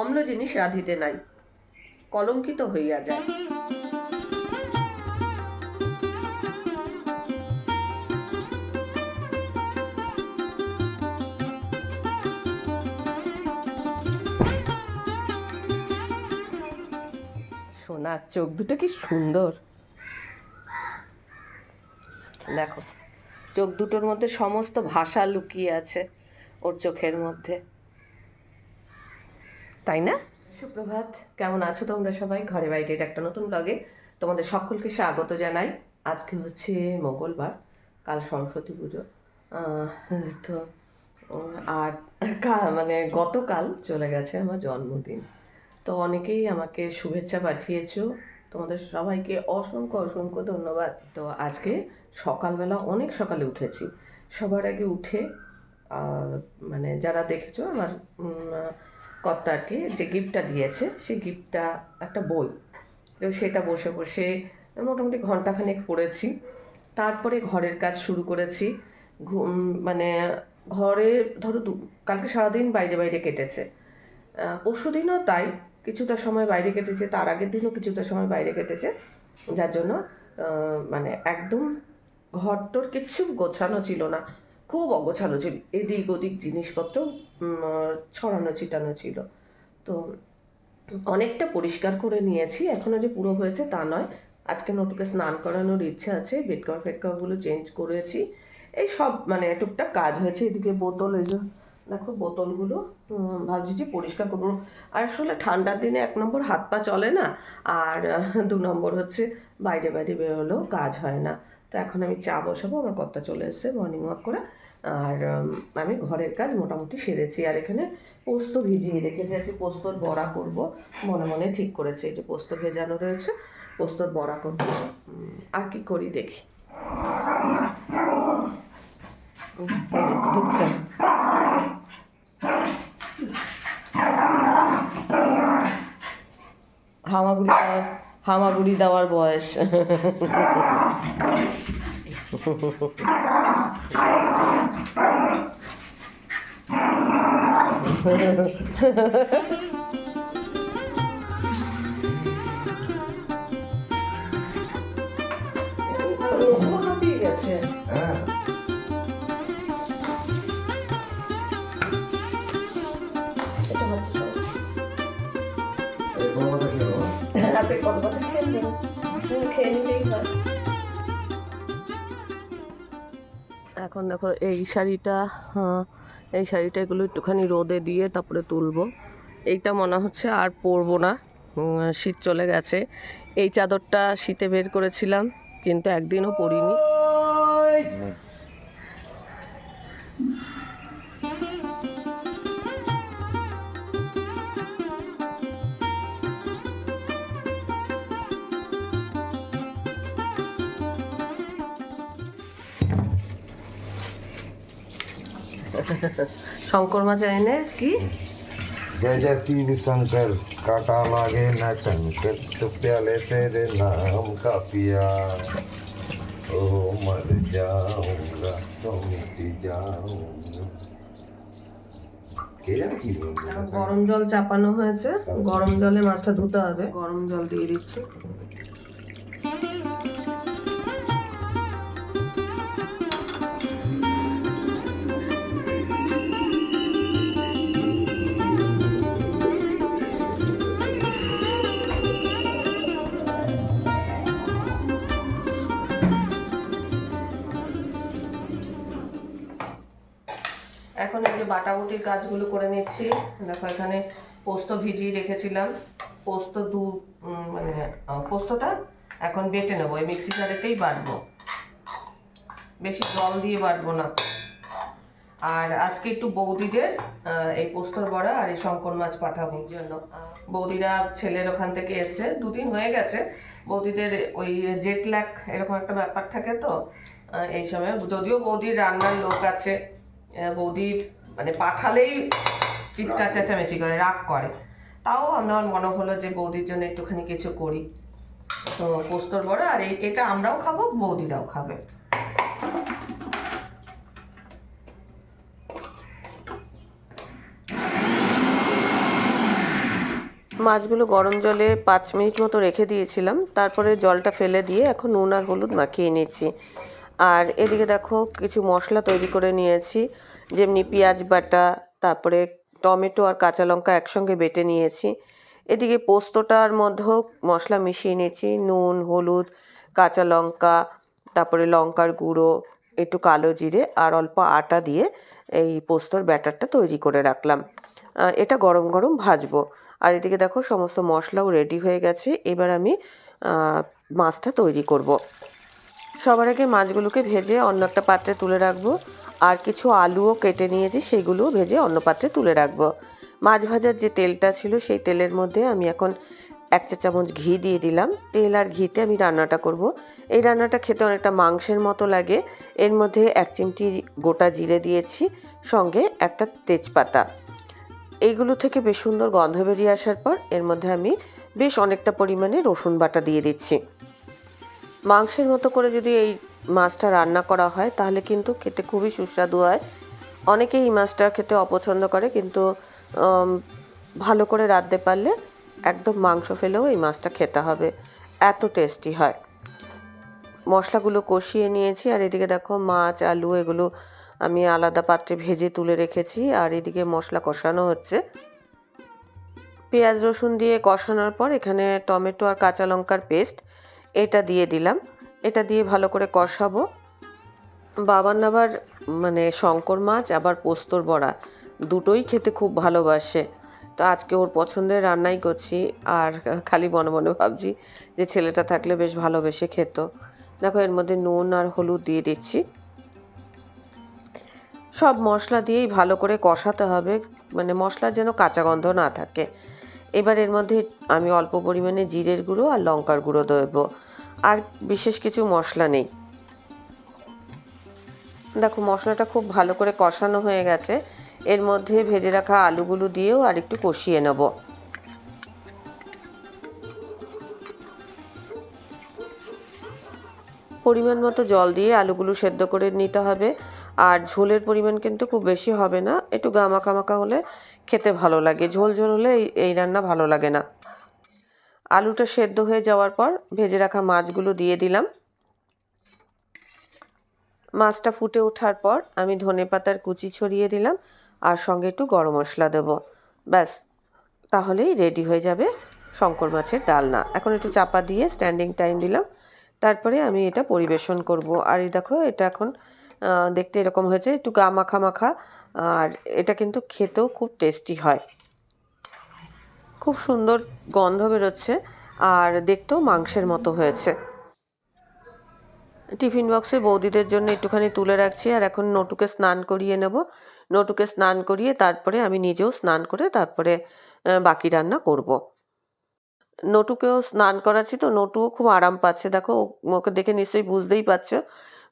অম্ল জিনিস রাঁধিতে নাই। কলঙ্কিত হইয়া যায়। সোনার চোখ দুটো কি সুন্দর। দেখো, চোখ দুটোর মধ্যে সমস্ত ভাষা লুকিয়ে আছে ওর চোখের মধ্যে। তাই না? সুপ্রভাত, কেমন আছো তোমরা সবাই? ঘরে বাইরে একটা নতুন ব্লগে তোমাদের সকলকে স্বাগত জানাই। আজকে হচ্ছে মঙ্গলবার, কাল সরস্বতী পুজো। তো, আর মানে গতকাল চলে গেছে আমার জন্মদিন। তো অনেকেই আমাকে শুভেচ্ছা পাঠিয়েছো। তোমাদের সবাইকে অসংখ্য অসংখ্য ধন্যবাদ। তো আজকে সকালবেলা অনেক সকালে উঠেছি। সবার আগে উঠে মানে যারা দেখেছ আমার কর্তারকে যে গিফটটা দিয়েছে, সেই গিফটটা একটা বই। তো সেটা বসে বসে মোটামুটি ঘন্টাখানেক পড়েছি। তারপরে ঘরের কাজ শুরু করেছি। ঘুম মানে ঘরে ধরো কালকে সারাদিন বাইরে বাইরে কেটেছে। পরশু দিনও তাই, কিছুটা সময় বাইরে কেটেছে, তার আগের দিনও কিছুটা সময় বাইরে কেটেছে। যার জন্য মানে একদম ঘরটোর কিচ্ছু গোছানো ছিল না। খুব অগোছালো ছিল। এদিক ওদিক জিনিসপত্র ছড়ানো ছিটানো ছিল। তো অনেকটা পরিষ্কার করে নিয়েছি। এখনও যে পুরো হয়েছে তা নয়। আজকে নটুকে স্নান করানোর ইচ্ছে আছে। বেড কভার ফেড কভারগুলো চেঞ্জ করেছি। এই সব মানে টুকটাক কাজ হয়েছে। এদিকে বোতল, এই যে দেখো বোতলগুলো। ভাবছি যে পরিষ্কার করব। আর আসলে ঠান্ডার দিনে এক নম্বর হাত পা চলে না। আর দু নম্বর হচ্ছে বাইরে বাইরে বেরোলেও কাজ হয় না। তো এখন আমি চা বসাবো, আমার কর্তা চলে এসেছে মর্নিং ওয়াক করে। আর আমি ঘরের কাজ মোটামুটি সেরেছি। আর এখানে পোস্ত ভিজিয়ে রেখেছি। আছি পোস্তর বড়া করব। মনে মনে ঠিক করেছে। এই যে পোস্ত ভেজানো রয়েছে, পোস্তর বড়া করব। আর কি করি দেখি। ঢুকছে হামাগুড়ি দেওয়ার হামাগুড়ি দেওয়ার বয়স। হাঁপিয়ে হ্যাঁ। এখন দেখো এই শাড়িটা হ্যাঁ, এই শাড়িটা এগুলো একটুখানি রোদে দিয়ে তারপরে তুলবো। এইটা মনে হচ্ছে আর পরবো না। শীত চলে গেছে। এই চাদরটা শীতে বের করেছিলাম কিন্তু একদিনও পরিনি। শঙ্কর মাছ এনে কি जय जय शिव शंकर काटा लागे न चंकर तो प्याले तेरे नाम का पिया ओ मर जाऊंगा तो मिट जाऊंगा কে জানে কি বলছে? গরম জল চাপানো হয়েছে গরম জলে মাছটা ধুতে হবে গরম জল দিয়ে দিচ্ছি এখন এই যে বাটাবুটির কাজগুলো করে নিচ্ছি। দেখো, এখানে পোস্ত ভিজিয়ে রেখেছিলাম। পোস্ত দু মানে পোস্তটা এখন বেটে নেব, এই মিক্সি জারেতেই বাটবো। বেশি জল দিয়ে বাটবো না। আর আজকে একটু বৌদিদের এই পোস্তর বড়া আর এই শঙ্কর মাছ পাঠাবো জন্য। বৌদিরা ছেলের ওখান থেকে এসছে, দুদিন হয়ে গেছে। বৌদিদের ওই জেট ল্যাক এরকম একটা ব্যাপার থাকে তো এই সময়। যদিও বৌদির রান্নার লোক আছে বৌদি মানে পাঠালেই চিৎকার চেঁচামেচি করে রাগ করে। তাও আমার মনে হলো যে বৌদির জন্য একটুখানি কিছু করি। তো পোস্তর বড়া আর এই এটা আমরাও খাব বৌদিরাও খাবে। মাছগুলো গরম জলে পাঁচ মিনিট মতো রেখে দিয়েছিলাম। তারপরে জলটা ফেলে দিয়ে এখন নুন আর হলুদ মাখিয়ে নিচ্ছি। আর এদিকে দেখো কিছু মশলা তৈরি করে নিয়েছি, যেমনি পেঁয়াজ বাটা, তারপরে টমেটো আর কাঁচা লঙ্কা একসঙ্গে বেটে নিয়েছি। এদিকে পোস্তটার মধ্যেও মশলা মিশিয়ে নিয়েছি, নুন, হলুদ, কাঁচা লঙ্কা, তারপরে লঙ্কার গুঁড়ো, একটু কালো জিরে আর অল্প আটা দিয়ে এই পোস্তর ব্যাটারটা তৈরি করে রাখলাম। এটা গরম গরম ভাজবো। আর এদিকে দেখো সমস্ত মশলাও রেডি হয়ে গেছে, এবার আমি মাছটা তৈরি করব। সবার আগে মাছগুলোকে ভেজে অন্য একটা পাত্রে তুলে রাখব। আর কিছু আলুও কেটে নিয়েছি, সেগুলোও ভেজে অন্য পাত্রে তুলে রাখব। মাছ ভাজার যে তেলটা ছিল, সেই তেলের মধ্যে আমি এখন এক চা চামচ ঘি দিয়ে দিলাম। তেল আর ঘিতে আমি রান্নাটা করব। এই রান্নাটা খেতে অনেকটা মাংসের মতো লাগে। এর মধ্যে এক চিমটি গোটা জিরে দিয়েছি, সঙ্গে একটা তেজপাতা। এইগুলো থেকে বেশ সুন্দর গন্ধ বেরিয়ে আসার পর, এর মধ্যে আমি বেশ অনেকটা পরিমাণে রসুন বাটা দিয়ে দিচ্ছি। মাংসের মতো করে যদি এই মাছটা রান্না করা হয়, তাহলে কিন্তু খেতে খুবই সুস্বাদু হয়। অনেকেই এই মাছটা খেতে অপছন্দ করে, কিন্তু ভালো করে রাঁধতে পারলে একদম মাংস ফেলেও এই মাছটা খেতে হবে। এত টেস্টি হয়। মশলাগুলো কষিয়ে নিয়েছি, আর এদিকে দেখো মাছ, আলু এগুলো আমি আলাদা পাত্রে ভেজে তুলে রেখেছি, আর এদিকে মশলা কষানো হচ্ছে। পেঁয়াজ রসুন দিয়ে কষানোর পর এখানে টমেটো আর কাঁচা লঙ্কার পেস্ট এটা দিয়ে দিলাম। এটা দিয়ে ভালো করে কষাবো। বাবার আবার মানে শঙ্কর মাছ, আবার পোস্তর বড়া দুটোই খেতে খুব ভালোবাসে। তো আজকে ওর পছন্দের রান্নাই করছি। আর খালি মনে মনে ভাবছি যে ছেলেটা থাকলে বেশ ভালোবেসে খেত। দেখো, এর মধ্যে নুন আর হলুদ দিয়ে দিচ্ছি। সব মশলা দিয়েই ভালো করে কষাতে হবে। মানে মশলার যেন কাঁচা গন্ধ না থাকে। এবার এর মধ্যে আমি অল্প পরিমাণে জিরের গুঁড়ো আর লঙ্কার গুঁড়ো দেবো। আর বিশেষ কিছু মশলা নেই। দেখো, মশলাটা খুব ভালো করে কষানো হয়ে গেছে। এর মধ্যে ভেজে রাখা আলুগুলো দিয়েও আর একটু কষিয়ে নেব। পরিমাণ মতো জল দিয়ে আলুগুলো সেদ্ধ করে নিতে হবে। আর ঝোলের পরিমাণ কিন্তু খুব বেশি হবে না। একটু গামাকা মাখা হলে খেতে ভালো লাগে। ঝোল ঝোল হলে এই- রান্না ভালো লাগে না। আলুটা সেদ্ধ হয়ে যাওয়ার পর ভেজে রাখা মাছগুলো দিয়ে দিলাম। মাছটা ফুটে ওঠার পর আমি ধনে পাতার কুচি ছড়িয়ে দিলাম আর সঙ্গে একটু গরম মশলা দেবো। ব্যাস, তাহলেই রেডি হয়ে যাবে শঙ্কর মাছের ডালনা। এখন একটু চাপা দিয়ে স্ট্যান্ডিং টাইম দিলাম। তারপরে আমি এটা পরিবেশন করব। আর এই দেখো, এটা এখন দেখতে এরকম হয়েছে, একটু গা মাখা মাখা আর এটা কিন্তু খেতেও খুব টেস্টি হয়। খুব সুন্দর গন্ধ বেরোচ্ছে আর দেখতেও মাংসের মতো হয়েছে। টিফিন বক্সে বৌদিদের জন্য একটুখানি তুলে রাখছি আর এখন নটুকে স্নান করিয়ে নেব। নটুকে স্নান করিয়ে তারপরে আমি নিজেও স্নান করে তারপরে বাকি রান্না করব। নটুকেও স্নান করাচ্ছি তো নটুও খুব আরাম পাচ্ছে। দেখো ওকে দেখে নিশ্চয়ই বুঝতেই পারছ।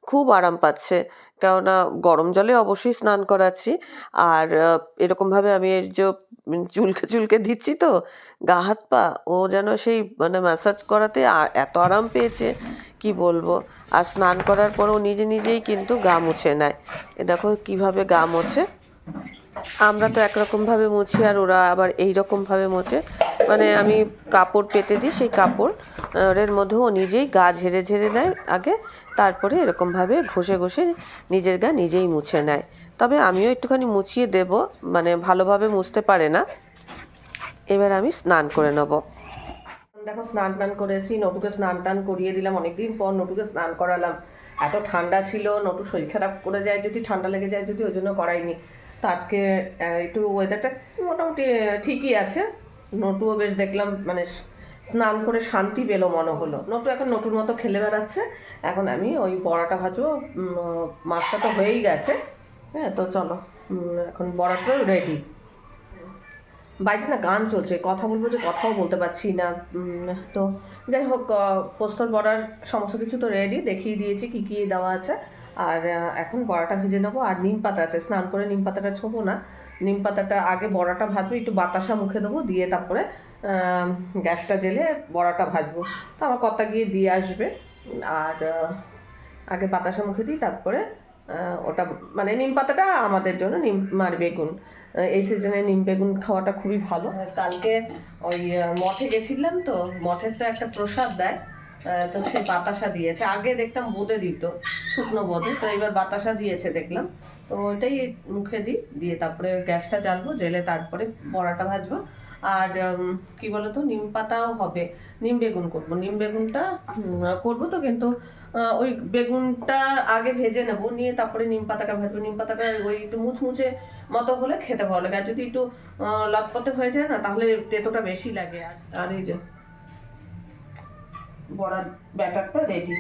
খুব আরাম পাচ্ছে। কেননা গরম জলে অবশ্যই স্নান করাচ্ছি। আর এরকমভাবে আমি এর যে চুলকে চুলকে দিচ্ছি তো, গা, হাত, পা, ও যেন সেই মানে ম্যাসাজ করাতে এত আরাম পেয়েছে, কি বলব? আর স্নান করার পরও নিজে নিজেই কিন্তু গা মুছে নেয়। এ দেখো কীভাবে গা মোছে। আমরা তো একরকমভাবে মুছি আর ওরা আবার এই রকমভাবে মোছে। মানে আমি কাপড় পেতে দিই সেই কাপড় আহ, এর মধ্যে ও নিজেই গা ঝেড়ে ঝেড়ে নেয় আগে তারপরে এরকমভাবে ঘষে ঘষে নিজের গা নিজেই মুছে নেয়। তবে আমিও একটুখানি মুছিয়ে দেব মানে ভালোভাবে মুছতে পারে না। এবার আমি স্নান করে নেব। দেখো স্নান টান করেছি নটুকে স্নান টান করিয়ে দিলাম অনেকদিন পর নটুকে স্নান করালাম। এত ঠান্ডা ছিল নটু শরীর খারাপ করে যায় যদি ঠান্ডা লেগে যায় যদি ওই জন্য করাইনি। তো আজকে একটু ওয়েদারটা মোটামুটি ঠিকই আছে। নটুও বেশ দেখলাম মানে স্নান করে শান্তি পেল মনে হলো। নটু এখন নটুর মতো খেলে বেড়াচ্ছে। এখন আমি ওই বড়াটা ভাজবো মাছটা তো হয়েই গেছে। হ্যাঁ তো চলো এখন বড়াটাও রেডি বাইরে না গান চলছে, কথা বলব যে কথাও বলতে পারছি না। তো যাই হোক পোস্তর বড়ার সমস্ত কিছু তো রেডি দেখিয়ে দিয়েছি কী কী দেওয়া আছে। আর এখন বড়াটা ভেজে নেব। আর নিম পাতা আছে, স্নান করে নিম পাতাটা ছোবো না। নিম পাতাটা আগে বড়াটা ভাজবো, একটু বাতাসা মুখে দেবো, দিয়ে তারপরে গ্যাসটা জেলে বড়াটা ভাজবো। তো আমার কর্তা গিয়ে দিয়ে আসবে। আর আগে বাতাসা মুখে দিই, তারপরে ওটা মানে নিম পাতাটা আমাদের জন্য নিম আর বেগুন। এই সিজনে নিম বেগুন খাওয়াটা খুবই ভালো। কালকে ওই মঠে গেছিলাম তো, মঠের তো একটা প্রসাদ দেয়। তো সে বাতাসা দিয়েছে। আগে দেখতাম বোঁদে দিত, শুকনো বোঁদে। তো এবার বাতাসা দিয়েছে দেখলাম। তো ওইটাই মুখে দিই, দিয়ে তারপরে গ্যাসটা জ্বালবো জেলে তারপরে বড়াটা ভাজবো। আর কি বলতো, নিম পাতাও হবে। নিম বেগুন করব। নিম বেগুনটা করব তো কিন্তু ওই বেগুনটা আগে ভেজে নেব। নিয়ে তারপরে নিম পাতাটা ভাজবো। নিম পাতাটা ওই একটু মুচমুচে মতো হলে খেতে ভালো লাগে। আর যদি একটু লটপটে হয়ে যায় না, তাহলে তেতোটা বেশি লাগে। আর এই যে বড়ার ব্যাটারটা রেডি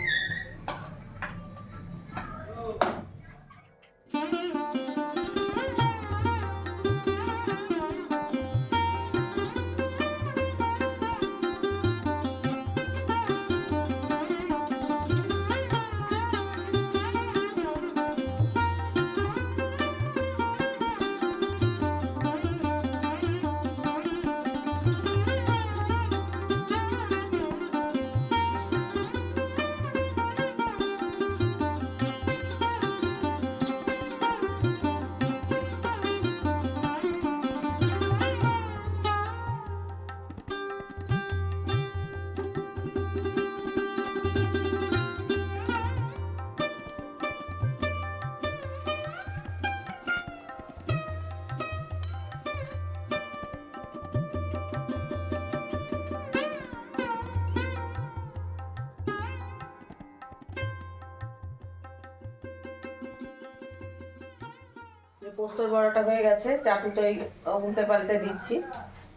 পোস্তর বড়াটা হয়ে গেছে চাটুটা ওই উল্টে পাল্টে দিচ্ছি,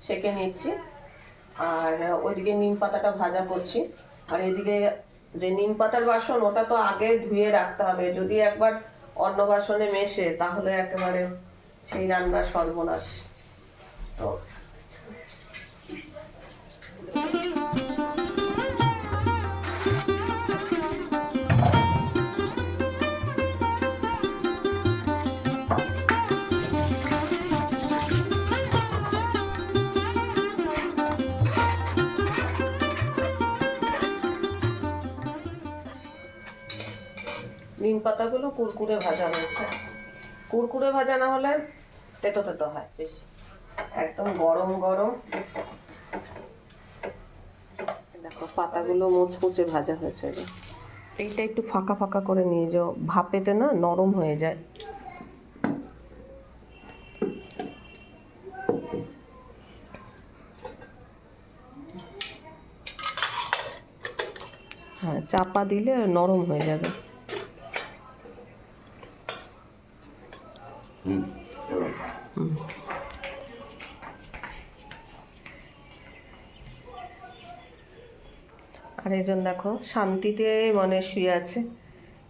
সেকে নিচ্ছি। আর ওইদিকে নিম পাতাটা ভাজা করছি। আর এদিকে যে নিম পাতার বাসন, ওটা তো আগে ধুয়ে রাখতে হবে। যদি একবার অন্য বাসনে মেশে, তাহলে একেবারে সেই রান্নার সর্বনাশ। তো পাতাগুলো কুরকুরে ভাজা হয়েছে। কুরকুরে ভাজা না হলে তেতো তেতো হয় বেশি। একদম গরম গরম। দেখো, পাতাগুলো মুচমুচে ভাজা হয়েছে। এইটা একটু ফাঁকা ফাঁকা করে নিয়ে যাও। ভাপেতে না নরম হয়ে যায়। হ্যাঁ চাপা দিলে নরম হয়ে যাবে। আর একজন দেখো, শান্তিতে মনে শুয়ে আছে।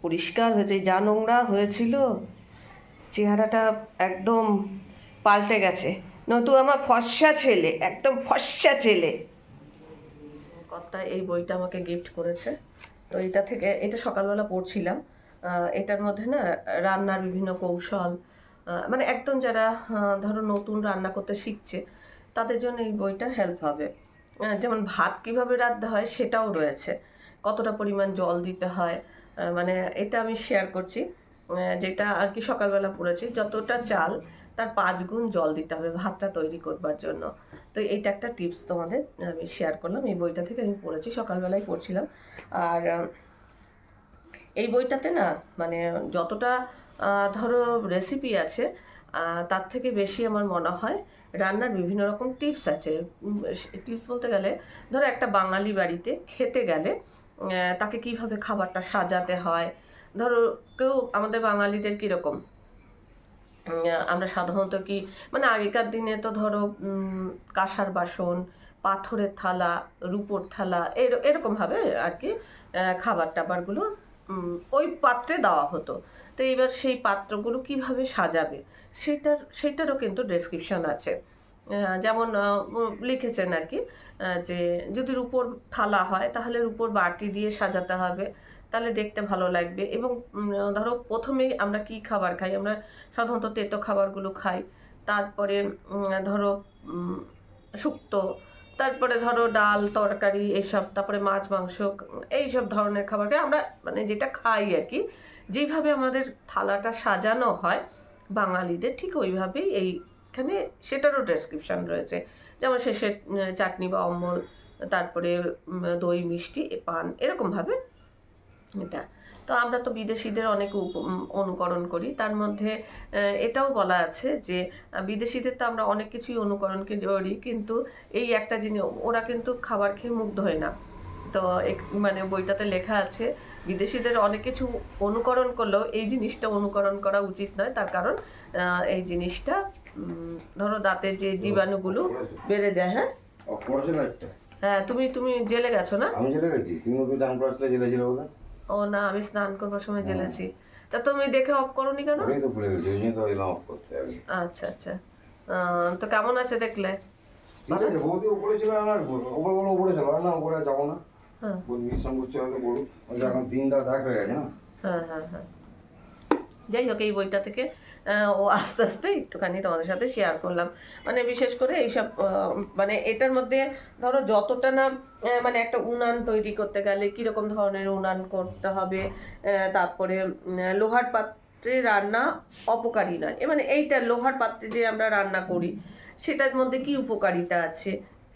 পরিষ্কার হয়েছে, যা নোংরা হয়েছিল, চেহারাটা একদম পাল্টে গেছে। নতু আমার ফর্সা ছেলে, একদম ফর্সা ছেলে। কর্তা এই বইটা আমাকে গিফট করেছে। তো এটা থেকে, এটা সকালবেলা পড়ছিলাম। এটার মধ্যে না, রান্নার বিভিন্ন কৌশল মানে একদম যারা ধরো নতুন রান্না করতে শিখছে, তাদের জন্য এই বইটা হেল্প হবে। যেমন ভাত কীভাবে রাঁধতে হয় সেটাও রয়েছে। কতটা পরিমাণ জল দিতে হয় মানে এটা আমি শেয়ার করছি যেটা আর কি সকালবেলা পড়েছি। যতটা চাল, তার পাঁচ গুণ জল দিতে হবে ভাতটা তৈরি করবার জন্য। তো এটা একটা টিপস তোমাদের আমি শেয়ার করলাম। এই বইটা থেকে আমি পড়েছি, সকালবেলায় পড়ছিলাম। আর এই বইটাতে না মানে যতটা ধরো রেসিপি আছে তার থেকে বেশি আমার মনে হয় রান্নার বিভিন্ন রকম টিপস আছে। টিপস বলতে গেলে, ধরো একটা বাঙালি বাড়িতে খেতে গেলে তাকে কীভাবে খাবারটা সাজাতে হয়? ধরো কেউ আমাদের বাঙালিদের কীরকম? আমরা সাধারণত কি মানে আগেকার দিনে তো ধরো কাঁসার বাসন, পাথরের থালা, রূপোর থালা, এর, এরকমভাবে আর কি খাবার টাবারগুলো ওই পাত্রে দেওয়া হতো। তো এবার সেই পাত্রগুলো কীভাবে সাজাবে, সেটার, সেটারও কিন্তু ডেসক্রিপশন আছে। যেমন লিখেছেন আর কি যে যদি রূপোর থালা হয়, তাহলে রূপোর বাটি দিয়ে সাজাতে হবে, তাহলে দেখতে ভালো লাগবে। এবং ধরো প্রথমেই আমরা কি খাবার খাই? আমরা সাধারণত তেতো খাবারগুলো খাই। তারপরে ধরো শুক্তো তারপরে ধরো ডাল, তরকারি, এসব, তারপরে মাছ, মাংস, এইসব ধরনের খাবারকে আমরা মানে যেটা খাই আর কি, যেভাবে আমাদের থালাটা সাজানো হয় বাঙালিদের ঠিক ওইভাবেই এইখানে সেটারও ডেসক্রিপশান রয়েছে। যেমন শেষে চাটনি বা অম্বল তারপরে দই মিষ্টি পান, এরকমভাবে এটা। তো আমরা তো বিদেশিদের অনেক অনুকরণ করি। তার মধ্যে এটাও বলা আছে যে বিদেশিদের তো আমরা অনেক কিছুই অনুকরণ করি কিন্তু এই একটা জিনিস ওরা কিন্তু খাবার খেয়ে মুগ্ধ হয় না। তো মানে বইটাতে লেখা আছে বিদেশিদের অনেক কিছু অনুকরণ করলেও এই জিনিসটা অনুকরণ করা উচিত নয়। তার কারণ এই জিনিসটা ধরো দাঁতে যে জীবাণুগুলো বেড়ে যায় হ্যাঁ? হ্যাঁ তুমি তুমি জেলে গেছো না? আমি জেলে গেছি। তুমি জেলে ছিল ও না আমি স্নান করবার সময় জেলেছি। তা তুমি দেখে অফ করনি কেন? আমি তো ভুলে গেছি ওই তো এলাম অফ করতে আগে আচ্ছা আচ্ছা। তো কেমন আছে দেখলে? মানে আছে বৌদি উপরে ছিল আর উপরে বলো উপরে ছিল না উপরে যাব না। হ্যাঁ। বল বিশ্রাম করছে হয়তো ওই যে এখন দিনটা দেখ হয়ে গেছে না। হ্যাঁ হ্যাঁ হ্যাঁ। যাই হোক এই বইটা থেকে ও আস্তে আস্তে একটুখানি তোমাদের সাথে শেয়ার করলাম। মানে বিশেষ করে এইসব মানে এটার মধ্যে ধরো যতটা না মানে একটা উনান তৈরি করতে গেলে কীরকম ধরনের উনান করতে হবে তারপরে লোহার পাত্রে রান্না অপকারী নয়। মানে এইটা লোহার পাত্রে যে আমরা রান্না করি, সেটার মধ্যে কি উপকারিতা আছে?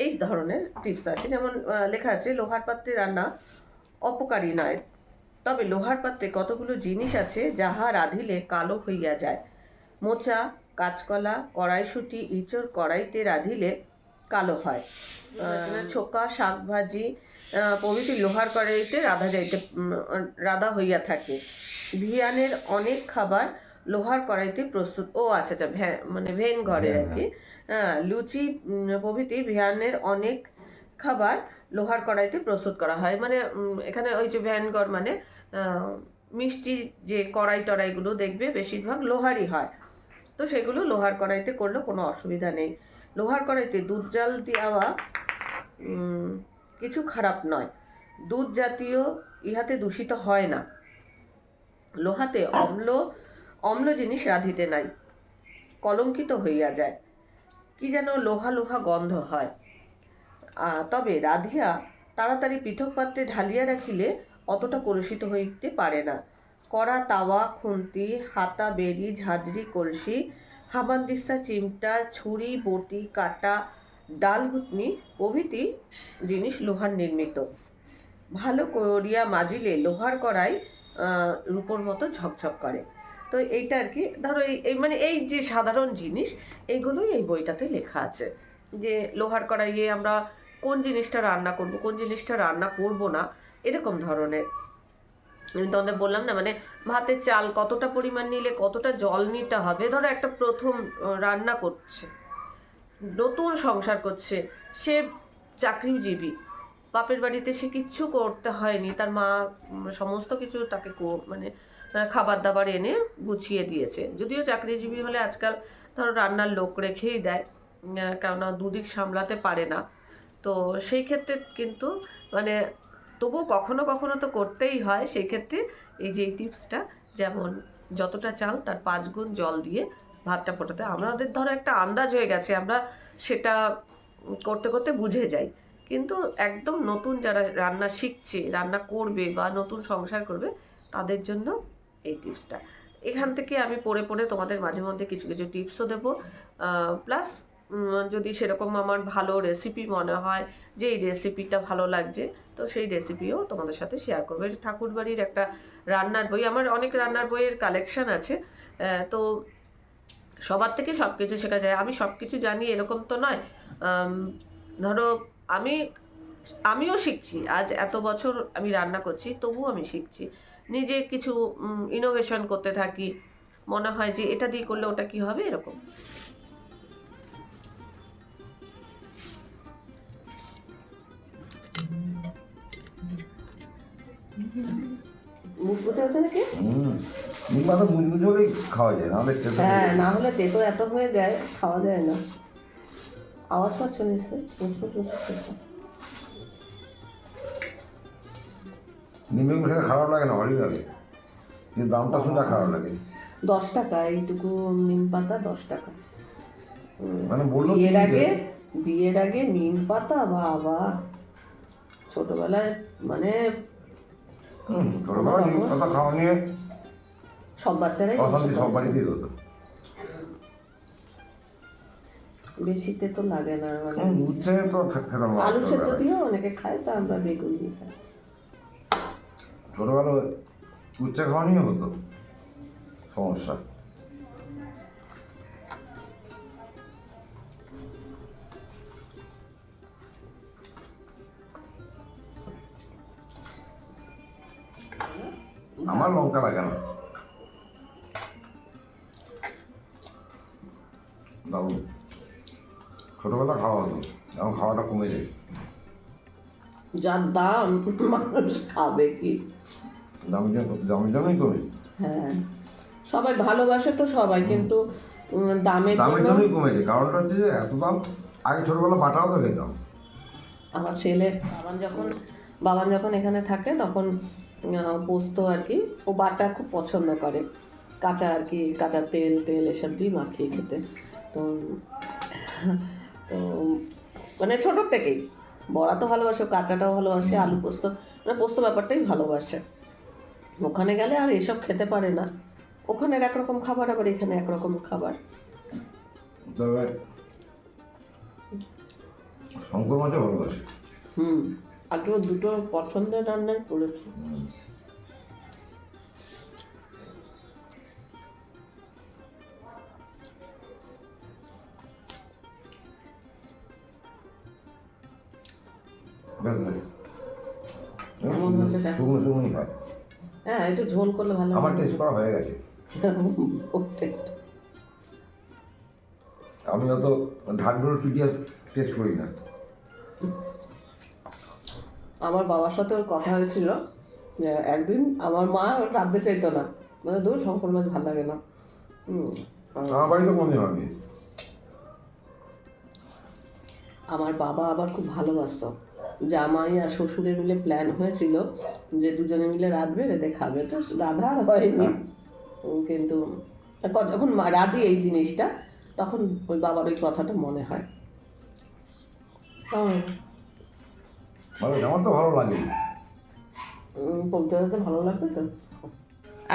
এই ধরনের টিপস আছে। যেমন লেখা আছে, লোহার পাত্রে রান্না অপকারী নয়। তবে লোহার পাত্রে কতগুলো জিনিস আছে যাহা রাঁধিলে কালো হইয়া যায়। মোচা কাঁচকলা কড়াইশুঁটি ইঁচড় কড়াইতে রাঁধিলে কালো হয়। ছোকা শাকভাজি আহ, প্রভৃতি লোহার কড়াইতে রাধা যাইতে রাধা হইয়া থাকে। ভিয়ানের অনেক খাবার লোহার কড়াইতে প্রস্তুত। ও আচ্ছা আচ্ছা ভ্যা- মানে ভেন ঘরে আর কি হ্যাঁ। লুচি প্রভৃতি ভিয়ানের অনেক খাবার লোহার কড়াইতে প্রস্তুত করা হয়। মানে এখানে ওই যে ভ্যানগড় মানে মিষ্টি যে কড়াই টড়াইগুলো দেখবে বেশিরভাগ লোহারই হয়। তো সেগুলো লোহার কড়াইতে করলে কোনো অসুবিধা নেই। লোহার কড়াইতে দুধ জাল দেওয়া কিছু খারাপ নয়। দুধ জাতীয় ইহাতে দূষিত হয় না। লোহাতে অম্ল অম্ল জিনিস রাঁধিতে নাই। কলঙ্কিত হইয়া যায়। কি যেন লোহা লোহা গন্ধ হয়। তবে রাধিয়া তাড়াতাড়ি পৃথক পাত্রে ঢালিয়া রাখিলে অতটা কলুষিত হইতে পারে না। কড়া তাওয়া, খুন্তি, হাতা বেরি ঝাঁঝরি, কলসি হামানদিস্তা চিমটা, ছুরি, বটি, কাটা, ডাল ঘুটনি প্রভৃতি জিনিস লোহার নির্মিত। ভালো করিয়া মাজিলে লোহার কড়াই রূপোর মতো ঝকঝক করে। তো এইটা আর কি, ধরো এই এই মানে এই যে সাধারণ জিনিস, এইগুলোই এই বইটাতে লেখা আছে। যে লোহার কড়াইয়ে আমরা কোন জিনিসটা রান্না করব, কোন জিনিসটা রান্না করব না এরকম ধরনের। আমি তোমাদের বললাম না মানে ভাতের চাল কতটা পরিমাণ নিলে কতটা জল নিতে হবে? ধরো একটা প্রথম রান্না করছে, নতুন সংসার করছে, সে চাকরিজীবী, বাপের বাড়িতে সে কিচ্ছু করতে হয়নি, তার মা সমস্ত কিছু তাকে মানে খাবার দাবার এনে গুছিয়ে দিয়েছে। যদিও চাকরিজীবী হলে আজকাল ধরো রান্নার লোক রেখেই দেয় কেননা দুদিক সামলাতে পারে না। তো সেই ক্ষেত্রে কিন্তু মানে তবুও কখনো কখনো তো করতেই হয় সেই ক্ষেত্রে এই যে এই টিপসটা, যেমন যতটা চাল তার পাঁচ গুণ জল দিয়ে ভাতটা ফোটাতে। আমাদের ধরো একটা আন্দাজ হয়ে গেছে, আমরা সেটা করতে করতে বুঝে যাই। কিন্তু একদম নতুন যারা রান্না শিখছে, রান্না করবে বা নতুন সংসার করবে, তাদের জন্য এই টিপসটা। এখান থেকে আমি পড়ে পড়ে তোমাদের মাঝে মধ্যে কিছু কিছু টিপসও দেবো। প্লাস যদি সেরকম আমার ভালো রেসিপি মনে হয় যে এই রেসিপিটা ভালো লাগছে, তো সেই রেসিপিও তোমাদের সাথে শেয়ার করব। ঠাকুরবাড়ির একটা রান্নার বই, আমার অনেক রান্নার বইয়ের কালেকশন আছে তো সবার থেকে সব কিছু শেখা যায়। আমি সব কিছু জানি, এরকম তো নয়। ধরো আমি, আমিও শিখছি, আজ এত বছর আমি রান্না করছি, তবুও আমি শিখছি। নিজে কিছু ইনোভেশন করতে থাকি, মনে হয় যে এটা দিয়ে করলে ওটা কি হবে, এরকম। মুখ বুঝে আছে নাকি? হলেই খাওয়া যায় নাহলে খেতে হ্যাঁ না হলে তেতো এত হয়ে যায় খাওয়া যায় না। আওয়াজ পাচ্ছ নিশ্চয়ই? মুচমুচ মুচমুচ করছে খেতে খারাপ লাগে না ভালোই লাগে। কিন্তু দামটা শুনলে খারাপ লাগে। দশ টাকা এইটুকু নিম পাতা দশ টাকা। মানে বলল বিয়ের আগে বিয়ের আগে নিম পাতা বাবা। ছোটবেলায় মানে ছোটবেলা খাওয়া নিয়ে। সব বাচ্চারাই অশান্তি সব বাড়িতেই হতো বেশিতে তো লাগে না মানে উচ্ছে তো না আলু সেদ্ধ ছোটবেলায়। দিয়েও অনেকে খায় তো আমরা বেগুন দিয়ে খাচ্ছি। ছোটবেলায় উচ্ছে খাওয়া নিয়ে হতো। সমস্যা। আমার লঙ্কা লাগে না। দারুণ। ছোটবেলা খাওয়া হতো এখন খাওয়াটা কমে যায়। যার দাম মানুষ খাবে কি? দামি দামি জন্যই কমে। হ্যাঁ সবাই ভালোবাসে তো সবাই কিন্তু দামের দামের জন্য জন্যই কমেছে কারণটা হচ্ছে যে এত দাম আগে ছোটবেলা বাটাও তো খেতাম। আমার ছেলে আমার যখন বাবান যখন এখানে থাকে তখন পোস্ত আর কি ও বাটা খুব পছন্দ করে। কাঁচা আর কি কাঁচা তেল তেল এসব দিয়ে মাখিয়ে খেতে। তো তো মানে ছোটোর থেকেই। বড়া তো ভালোবাসে কাঁচাটাও ভালোবাসে আলু পোস্ত মানে পোস্ত ব্যাপারটাই ভালোবাসে। ওখানে গেলে আর এসব খেতে পারে না। ওখানের একরকম খাবার আবার এখানে একরকম খাবার। শঙ্কর মাছও ভালোবাসে হুম। আগে ও দুটো পছন্দের রান্নাই করেছি। শুকনো শুকনোই খায় হ্যাঁ একটু ঝোল করলে ভালো আমার টেস্ট করা হয়ে গেছে। টেস্ট আমি অত ঢাকডোল পিটিয়ে টেস্ট করি না। আমার বাবার সাথে ওর কথা হয়েছিল একদিন আমার মা রাঁধতে চাইতো না। মানে দূর শঙ্কর মাছ ভালো লাগে না। আমার বাড়িতে কোনদিন হয়নি? আমার বাবা আবার খুব ভালোবাসতো। জামাই আর শ্বশুরের মিলে প্ল্যান হয়েছিল যে দুজনে মিলে রাঁধবে রেঁধে খাবে। তো রাধা আর হয়নি। কিন্তু ক- যখন মা- রাঁধি এই জিনিসটা তখন ওই বাবার ওই কথাটা মনে হয়। ভালো আমার তো ভালো লাগে যেতে ভালো লাগবে তো?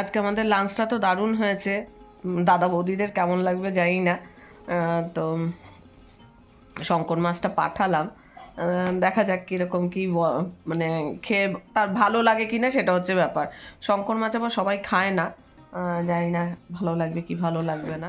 আজকে আমাদের লাঞ্চটা তো দারুণ হয়েছে। দাদা বৌদিদের কেমন লাগবে জানি না। তো শঙ্কর মাছটা পাঠালাম। দেখা যাক কীরকম কী মানে খেয়ে তার ভালো লাগে কি না সেটা হচ্ছে ব্যাপার। শঙ্কর মাছ আবার সবাই খায় না। জানি না ভালো লাগবে কি ভালো লাগবে না।